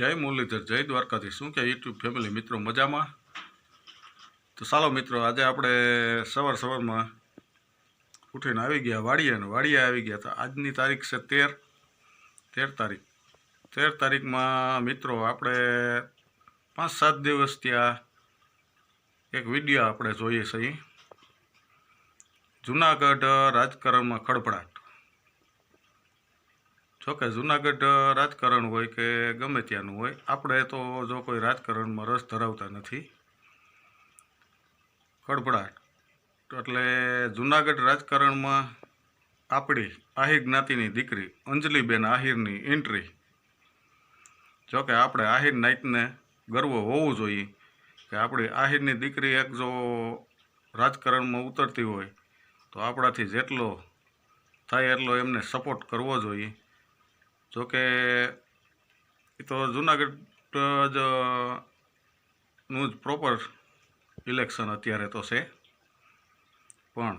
જય મુરલીધર, જય દ્વારકાથી શું કે યુટ્યુબ ફેમિલી મિત્રો, મજામાં? તો ચાલો મિત્રો, આજે આપણે સવાર સવારમાં ઉઠીને આવી ગયા, વાડીએ અને વાડીએ આવી ગયા. તો આજની તારીખ છે તેર તેર તારીખ. તેર તારીખમાં મિત્રો આપણે પાંચ સાત દિવસ ત્યાં એક વીડિયો આપણે જોઈએ છીએ. જુનાગઢ રાજકારણમાં ખડભડાટ. જોકે જુનાગઢ રાજકારણ હોય કે ગમે ત્યાંનું હોય, આપણે તો જો કોઈ રાજકારણમાં રસ ધરાવતા નથી. કડભડાટ. એટલે જુનાગઢ રાજકારણમાં આપણી આહિર જ્ઞાતિની દીકરી અંજલિબેન આહિરની એન્ટ્રી જોકે આપણે આહિર નાઈટને ગર્વ હોવું જોઈએ કે આપણી આહિરની દીકરી એક જો રાજકારણમાં ઉતરતી હોય, તો આપણાથી જેટલો થાય એટલો એમને સપોર્ટ કરવો જોઈએ. જોકે એ તો જુનાગઢ જ નું જ પ્રોપર ઇલેક્શન અત્યારે તો છે. પણ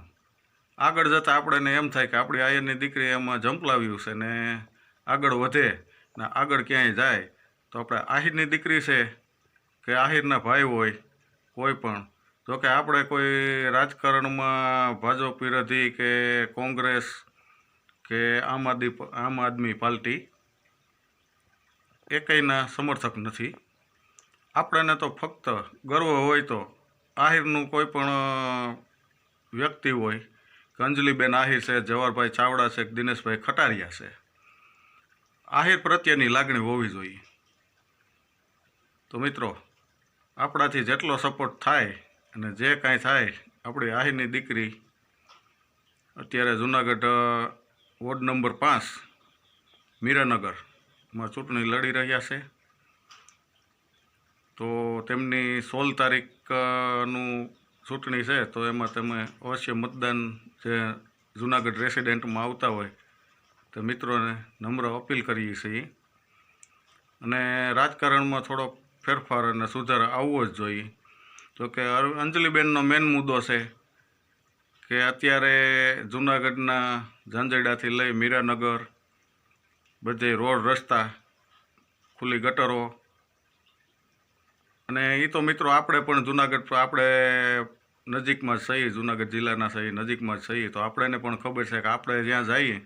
આગળ જતાં આપણને એમ થાય કે આપણી આયરની દીકરી એમાં જંપલાવ્યું છે ને આગળ વધે ને આગળ ક્યાંય જાય, તો આપણે આહિરની દીકરી છે કે આહિરના ભાઈ હોય, કોઈ પણ. જોકે આપણે કોઈ રાજકારણમાં ભાજપ વિરોધી કે કોંગ્રેસ કે આમ આદમી આમ આદમી પાર્ટી એકેયના સમર્થક નથી. આપણને તો ફક્ત ગર્વ હોય તો આહિરનું કોઈ પણ વ્યક્તિ હોય, કે અંજલિબેન આહિર છે, જવાહરભાઈ ચાવડા છે, કે દિનેશભાઈ ખટારિયા છે, આહિર પ્રત્યેની લાગણી હોવી જોઈએ. તો મિત્રો, આપણાથી જેટલો સપોર્ટ થાય અને જે કાંઈ થાય, આપણી આહિરની દીકરી અત્યારે જુનાગઢ વોર્ડ નંબર પાંચ મીરાનગરમાં ચૂંટણી લડી રહ્યા છે. તો તેમની સોળ તારીખનું ચૂંટણી છે, તો એમાં તમે અવશ્ય મતદાન જે જુનાગઢ રેસિડેન્ટમાં આવતા હોય, તો મિત્રોને નમ્ર અપીલ કરીએ છીએ. અને રાજકારણમાં થોડો ફેરફાર અને સુધાર આવવો જ જોઈએ. તો કે અંજલિબેનનો મેન મુદ્દો છે કે અત્યારે જુનાગઢના ઝાંઝરડાથી લઈ મીરાનગર, બધે રોડ રસ્તા, ખુલ્લી ગટરો. અને એ તો મિત્રો આપણે પણ જુનાગઢ આપણે નજીકમાં છીએ, જુનાગઢ જિલ્લાના છીએ, નજીકમાં છીએ. તો આપણને પણ ખબર છે કે આપણે જ્યાં જઈએ,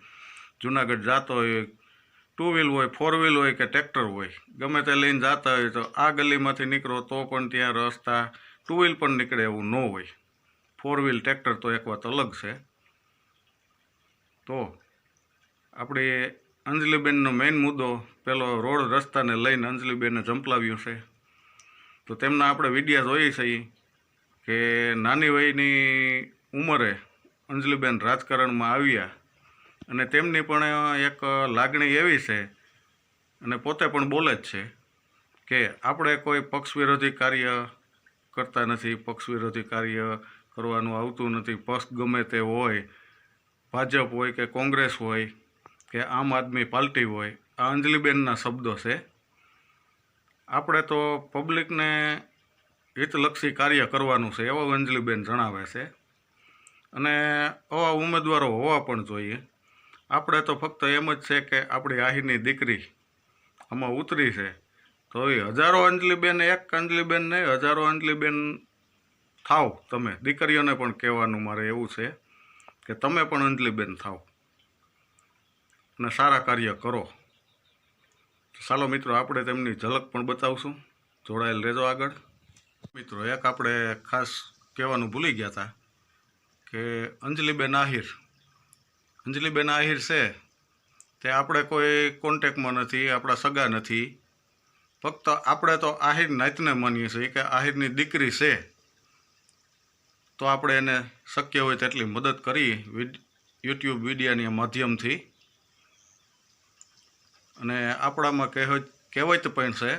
જુનાગઢ જતો હોય ટુ વ્હીલ હોય ફોર વ્હીલ હોય કે ટ્રેક્ટર હોય, ગમે તે લઈને જતા હોય તો આ ગલીમાંથી નીકળો તો પણ ત્યાં રસ્તા ટુ વ્હીલ પણ નીકળે એવું ન હોય. ફોર વ્હીલ ટ્રેક્ટર તો એક વાત અલગ છે. તો આપણે અંજલિબેનનો મેઇન મુદ્દો પેલો રોડ રસ્તાને લઈને અંજલિબેને ઝંપલાવ્યું છે. તો તેમના આપણે વિડીયા જોઈએ છીએ કે નાની વયની ઉંમરે અંજલિબેન રાજકારણમાં આવ્યા અને તેમની પણ એક લાગણી એવી છે અને પોતે પણ બોલે જ છે કે આપણે કોઈ પક્ષ વિરોધી કાર્ય કરતા નથી, પક્ષ વિરોધી કાર્ય કરવાનું આવતું નથી. પક્ષ ગમે તે હોય, ભાજપ હોય કે કોંગ્રેસ હોય કે આમ આદમી પાર્ટી હોય, આ અંજલિબેનના શબ્દો છે. આપણે તો પબ્લિકને હિતલક્ષી કાર્ય કરવાનું છે, એવો અંજલિબેન જણાવે છે. અને આવા ઉમેદવારો હોવા પણ જોઈએ. આપણે તો ફક્ત એમ જ છે કે આપણી આહીની દીકરી આમાં ઉતરી છે. તો એ હજારો અંજલિબેન, એક અંજલિબેન નહીં, હજારો અંજલિબેન થાવ તમે. દીકરીઓને પણ કહેવાનું મારે એવું છે કે તમે પણ અંજલીબેન થાવ અને સારા કાર્ય કરો. ચાલો મિત્રો, આપણે તેમની ઝલક પણ બતાવશું. જોડાયેલ રહેજો આગળ. મિત્રો, એક આપણે ખાસ કહેવાનું ભૂલી ગયા હતા કે અંજલિબેન આહિર. અંજલિબેન આહિર છે. તે આપણે કોઈ કોન્ટેકમાં નથી, આપણા સગા નથી. ફક્ત આપણે તો આહિર નાતને માનીએ છીએ કે આહિરની દીકરી છે. તો આપણે એને શક્ય હોય તેટલી મદદ કરી યુટ્યુબ વિડીયાની માધ્યમથી. અને આપણામાં કહેવત કહેવત પણ છે,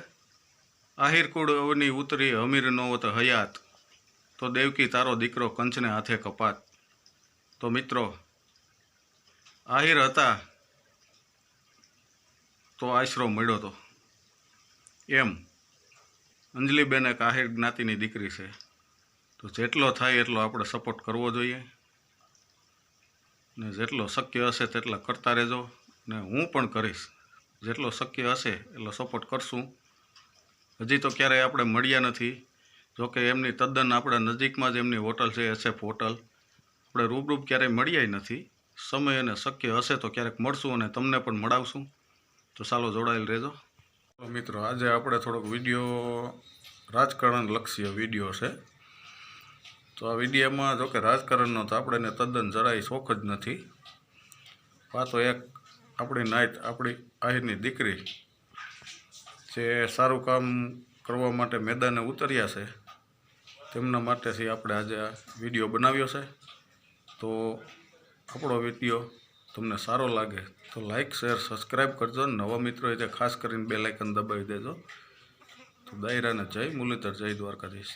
આહિર કુળ અવની ઉતરી અમીર નોવત હોત હયાત, તો દેવકી તારો દીકરો કંચને હાથે કપાત. તો મિત્રો, આહિર હતા, તો આશરો મળ્યો તો. એમ, અંજલિબેન એક આહિર જ્ઞાતિની દીકરી છે. તો જેટલો થાય એટલો આપણે સપોર્ટ કરવો જોઈએ. ને જેટલો શક્ય હશે તેટલા કરતા રહેજો. ને હું પણ કરીશ. જેટલો શક્ય હશે એટલો સપોર્ટ કરશું. હજી તો ક્યારેય આપણે મળ્યા નથી. જોકે એમની તદ્દન આપણા નજીકમાં જ એમની હોટલ છે, એસએફ હોટલ. આપણે રૂબરૂપ ક્યારેય મળ્યાય નથી. સમય અને શક્ય હશે તો ક્યારેક મળશું અને તમને પણ મળાવશું. તો ચાલો જોડાયેલ રહેજો. મિત્રો, આજે આપણે થોડોક વીડિયો, રાજકારણ લક્ષ્ય વીડિયો છે. તો આ વિડીયોમાં જો કે રાજકારણનો તો આપણે તદ્દન જરાય શોખ જ નથી. તો એક આપણી નાઈટ આપણી આહીરની દીકરી જે સારું કામ કરવા માટે મેદાને ઉતર્યા છે. તેમના માટેથી આપણે આજે આ વીડિયો બનાવ્યો છે. તો આપણો વીડિયો તમને સારો લાગે તો લાઇક શેર સબસ્ક્રાઈબ કરજો નવા મિત્રો એ ખાસ કરીને બે લાઇકન દબાવી દેજો. તો દાયરાને જય મુરલીધર, જય દ્વારકાધીશ.